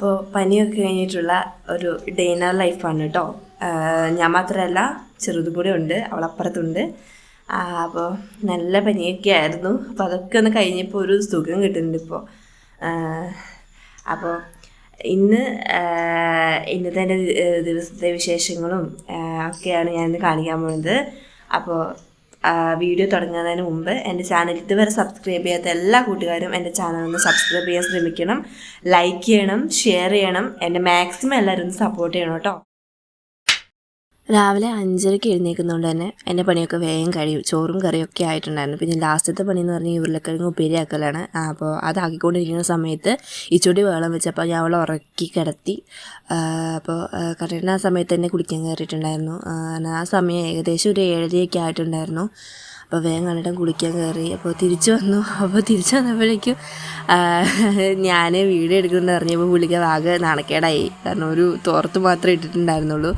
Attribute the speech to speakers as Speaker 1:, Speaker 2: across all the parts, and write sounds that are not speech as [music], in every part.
Speaker 1: അപ്പോൾ പനിയൊക്കെ കഴിഞ്ഞിട്ടുള്ള ഒരു ഡേനർ ലൈഫാണ് കേട്ടോ ഞാൻ മാത്രമല്ല ചെറുതും കൂടെ ഉണ്ട് അവളപ്പുറത്തുണ്ട്. അപ്പോൾ നല്ല പനിയൊക്കെ ആയിരുന്നു. അപ്പോൾ അതൊക്കെ ഒന്ന് കഴിഞ്ഞപ്പോൾ ഒരു സുഖം കിട്ടുന്നുണ്ട് ഇപ്പോൾ അപ്പോൾ ഇന്ന് ഇന്നത്തെ ദിവസത്തെ വിശേഷങ്ങളും ഒക്കെയാണ് ഞാനിന്ന് കാണിക്കാൻ പോകുന്നത് അപ്പോൾ വീഡിയോ തുടങ്ങുന്നതിന് മുമ്പ് എന്റെ ചാനൽ ഇതുവരെ സബ്സ്ക്രൈബ് ചെയ്യാത്ത എല്ലാ കൂട്ടുകാരും എന്റെ ചാനൽ ഒന്ന് സബ്സ്ക്രൈബ് ചെയ്യാൻ ശ്രമിക്കണം ലൈക്ക് ചെയ്യണം ഷെയർ ചെയ്യണം എന്റെ മാക്സിമം എല്ലാവരും സപ്പോർട്ട് ചെയ്യണം കേട്ടോ. രാവിലെ അഞ്ചരയ്ക്ക് എഴുന്നേൽക്കുന്നതുകൊണ്ട് തന്നെ എന്റെ പണിയൊക്കെ വേഗം കഴിയും. ചോറും കറിയൊക്കെ ആയിട്ടുണ്ടായിരുന്നു. പിന്നെ ലാസ്റ്റത്തെ പണി എന്ന് പറഞ്ഞാൽ ഉരുളക്കിഴങ്ങ് ഉപ്പേരിയാക്കലാണ് അപ്പോൾ അതാക്കിക്കൊണ്ടിരിക്കുന്ന സമയത്ത് ഇച്ചൂടി വെള്ളം വെച്ചപ്പോൾ ഞാൻ അവളെ ഉറക്കി കിടത്തി. അപ്പോൾ കറക്റ്റിന് ആ സമയത്ത് തന്നെ കുളിക്കാൻ കയറിയിട്ടുണ്ടായിരുന്നു. ആ സമയം ഏകദേശം ഒരു ഏഴരയൊക്കെ ആയിട്ടുണ്ടായിരുന്നു. അപ്പോൾ വേഗം കണ്ടിട്ട് കുളിക്കാൻ കയറി. അപ്പോൾ തിരിച്ചു വന്നു. അപ്പോൾ തിരിച്ചു വന്നപ്പോഴേക്കും ഞാൻ വീട് എടുക്കുന്നുണ്ട് അറിഞ്ഞപ്പോൾ പുള്ളിക്ക് ആകെ നാണക്കേടായി. കാരണം ഒരു തോർത്ത് മാത്രമേ ഇട്ടിട്ടുണ്ടായിരുന്നുള്ളൂ.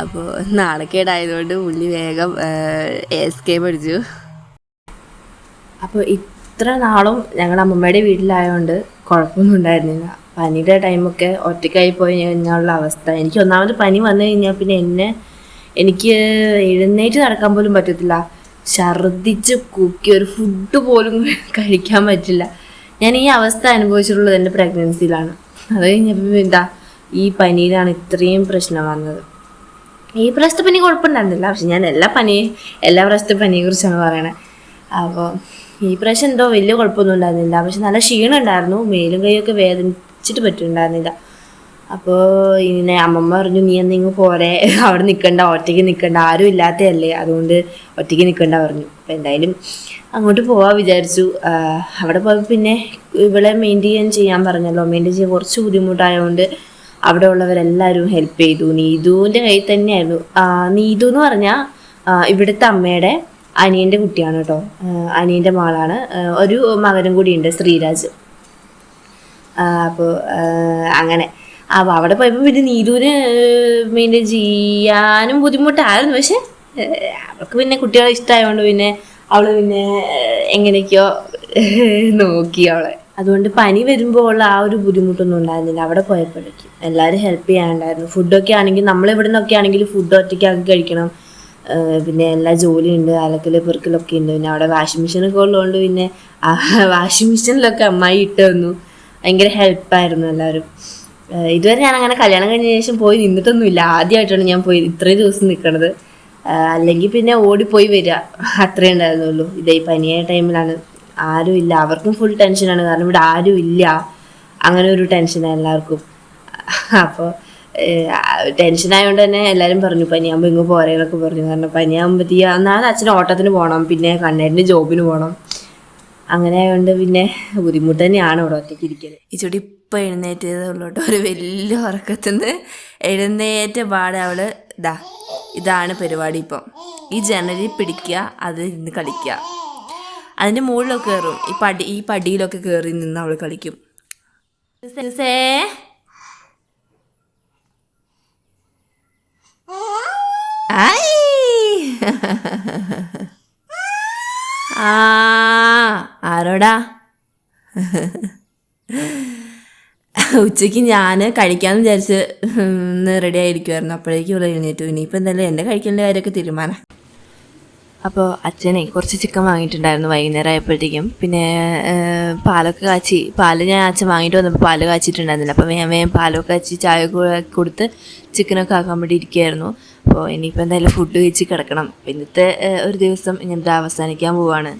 Speaker 1: അപ്പോൾ നാണക്കേടായതുകൊണ്ട് പുള്ളി വേഗം എസ്കേപ്പ് അടിച്ചു. അപ്പോൾ ഇത്ര നാളും ഞങ്ങളുടെ അമ്മമ്മയുടെ വീട്ടിലായതുകൊണ്ട് കുഴപ്പമൊന്നും ഉണ്ടായിരുന്നില്ല. പനിയുടെ ടൈമൊക്കെ ഒറ്റയ്ക്കായി പോയി കഴിഞ്ഞാലുള്ള അവസ്ഥ. എനിക്ക് ഒന്നാമത് പനി വന്നു കഴിഞ്ഞാൽ പിന്നെ എന്നെ എനിക്ക് എഴുന്നേറ്റ് നടക്കാൻ പോലും പറ്റത്തില്ല. ഛർദ്ദിച്ച് കുക്കി ഒരു ഫുഡ് പോലും [laughs] കഴിക്കാൻ പറ്റില്ല. ഞാൻ ഈ അവസ്ഥ അനുഭവിച്ചിട്ടുള്ളത് എന്റെ പ്രഗ്നൻസിയിലാണ് അത് കഴിഞ്ഞപ്പോൾ എന്താ ഈ പനിയിലാണ് ഇത്രയും പ്രശ്നം വന്നത്. ഈ പ്രശ്ന പനി കുഴപ്പമുണ്ടായിരുന്നില്ല. പക്ഷെ ഞാൻ എല്ലാ പനി എല്ലാ പ്രശ്ന പനിയെ കുറിച്ചാണ് പറയണത് അപ്പോൾ ഈ പ്രാവശ്യം എന്തോ വലിയ കുഴപ്പമൊന്നും ഉണ്ടായിരുന്നില്ല. പക്ഷെ നല്ല ക്ഷീണം ഉണ്ടായിരുന്നു. മേലും കൈയൊക്കെ വേദനിച്ചിട്ട് പറ്റുന്നുണ്ടായിരുന്നില്ല അപ്പോൾ ഇങ്ങനെ അമ്മമ്മ പറഞ്ഞു നീ എന്തെങ്കിലും പോരെ? [laughs] അവിടെ നിൽക്കണ്ട ഒറ്റയ്ക്ക് നിൽക്കണ്ട ആരും ഇല്ലാത്തതല്ലേ? അതുകൊണ്ട് ഒറ്റയ്ക്ക് നിൽക്കണ്ട പറഞ്ഞു. അപ്പോൾ എന്തായാലും അങ്ങോട്ട് പോവാ വിചാരിച്ചു. അവിടെ പോയപ്പോൾ പിന്നെ ഇവിടെ മെയിന്റെയിൻ ചെയ്യാൻ പറഞ്ഞല്ലോ. മെയിന്റെയിൻ ചെയ്യാൻ കുറച്ച് ബുദ്ധിമുട്ടായതുകൊണ്ട് അവിടെ ഉള്ളവരെല്ലാവരും ഹെൽപ്പ് ചെയ്തു. നീതുവിന്റെ കയ്യിൽ തന്നെയായിരുന്നു. നീതു എന്ന് പറഞ്ഞാൽ ഇവിടുത്തെ അമ്മയുടെ അനിയന്റെ കുട്ടിയാണ് കേട്ടോ. അനിയന്റെ മകളാണ്. ഒരു മകനും കൂടിയുണ്ട് ശ്രീരാജ്. അപ്പോൾ അങ്ങനെ. അപ്പോൾ അവിടെ പോയപ്പോൾ പിന്നെ നീരൂന് മെയിന്റെയിൻ ചെയ്യാനും ബുദ്ധിമുട്ടായിരുന്നു. പക്ഷെ അവൾക്ക് പിന്നെ കുട്ടികളെ ഇഷ്ടമായതുകൊണ്ട് പിന്നെ അവൾ പിന്നെ എങ്ങനെയൊക്കെയോ നോക്കി അവളെ. അതുകൊണ്ട് പനി വരുമ്പോൾ ഉള്ള ആ ഒരു ബുദ്ധിമുട്ടൊന്നും ഉണ്ടായിരുന്നില്ല. അവിടെ പോയപ്പോഴേക്കും എല്ലാവരും ഹെൽപ്പ് ചെയ്യാണ്ടായിരുന്നു ഫുഡൊക്കെ ആണെങ്കിൽ നമ്മളിവിടെ നിന്നൊക്കെ ആണെങ്കിൽ ഫുഡ് ഒറ്റയ്ക്കാക്കി കഴിക്കണം. പിന്നെ എല്ലാ ജോലിയുണ്ട് അലക്കൽ പെറുക്കലൊക്കെ ഉണ്ട്. പിന്നെ അവിടെ വാഷിംഗ് മെഷീനൊക്കെ ഉള്ളതുകൊണ്ട് പിന്നെ വാഷിംഗ് മെഷീനിലൊക്കെ [laughs] അമ്മായി ഇട്ട് തന്നു. ഭയങ്കര ഹെൽപ്പായിരുന്നു എല്ലാവരും. ഇതുവരെ ഞാൻ അങ്ങനെ കല്യാണം കഴിഞ്ഞ ശേഷം പോയി നിന്നിട്ടൊന്നുമില്ല. ആദ്യമായിട്ടാണ് ഞാൻ പോയി ഇത്രയും ദിവസം നിൽക്കണത് അല്ലെങ്കിൽ പിന്നെ ഓടിപ്പോയി വരിക. അത്രേ ഉണ്ടായിരുന്നുള്ളൂ. ഇതേ പനിയായ ടൈമിലാണ്. ആരും ഇല്ല. അവർക്കും ഫുൾ ടെൻഷനാണ് കാരണം ഇവിടെ ആരും ഇല്ല. അങ്ങനെ ഒരു ടെൻഷനാണ് എല്ലാവർക്കും. അപ്പോൾ ടെൻഷനായതുകൊണ്ട് തന്നെ എല്ലാവരും പറഞ്ഞു പനിയാകുമ്പോൾ ഇങ്ങ് പോരേന്നൊക്കെ പറഞ്ഞു. കാരണം പനിയാകുമ്പോഴത്തേക്ക് എന്നാൽ അച്ഛൻ ഓട്ടത്തിന് പോകണം പിന്നെ കണ്ണേരിന്റെ ജോബിന് പോകണം അങ്ങനെ ആയതുകൊണ്ട് പിന്നെ ബുദ്ധിമുട്ട് തന്നെയാണ് ഇവിടെ ഒറ്റയ്ക്ക് ഇരിക്കൽ ഈ ചുടി ഇപ്പം എഴുന്നേറ്റതേ ഉള്ളൂ ഒരു വലിയ ഉറക്കത്തുനിന്ന് എഴുന്നേറ്റ പാടെ അവൾ ഇതാ ഇതാണ് പരിപാടി ഇപ്പം. ഈ ജനലിൽ പിടിക്കുക അത് നിന്ന് കളിക്കുക അതിന്റെ മുകളിലൊക്കെ കയറും ഈ പടി ഈ പടിയിലൊക്കെ കയറി നിന്ന് അവൾ കളിക്കും. ആ. ആരോടാ? ഉച്ചയ്ക്ക് ഞാൻ കഴിക്കാമെന്ന് വിചാരിച്ച് റെഡി ആയിരിക്കുമായിരുന്നു അപ്പോഴേക്കും ഇവിടെ എഴുന്നേറ്റു. ഇനിയിപ്പോൾ എന്തായാലും എന്റെ കഴിക്കേണ്ട കാര്യമൊക്കെ തീരുമാനം. അപ്പോൾ അച്ഛനെ കുറച്ച് ചിക്കൻ വാങ്ങിയിട്ടുണ്ടായിരുന്നു വൈകുന്നേരം ആയപ്പോഴത്തേക്കും. പിന്നെ പാലൊക്കെ കാച്ചി പാൽ ഞാൻ അച്ഛൻ വാങ്ങിയിട്ട് വന്നപ്പോൾ പാൽ കാച്ചിട്ടുണ്ടായിരുന്നില്ല. അപ്പോൾ വേഗം വേഗം പാലൊക്കെ കാച്ചി ചായ കൊടുത്ത് ചിക്കനൊക്കെ ആക്കാൻ വേണ്ടി ഇരിക്കുകയായിരുന്നു അപ്പോൾ ഇനിയിപ്പോൾ എന്തായാലും ഫുഡ് കഴിച്ച് കിടക്കണം. ഇന്നത്തെ ഒരു ദിവസം ഇങ്ങനത്തെ അവസാനിക്കാൻ പോവാണ്.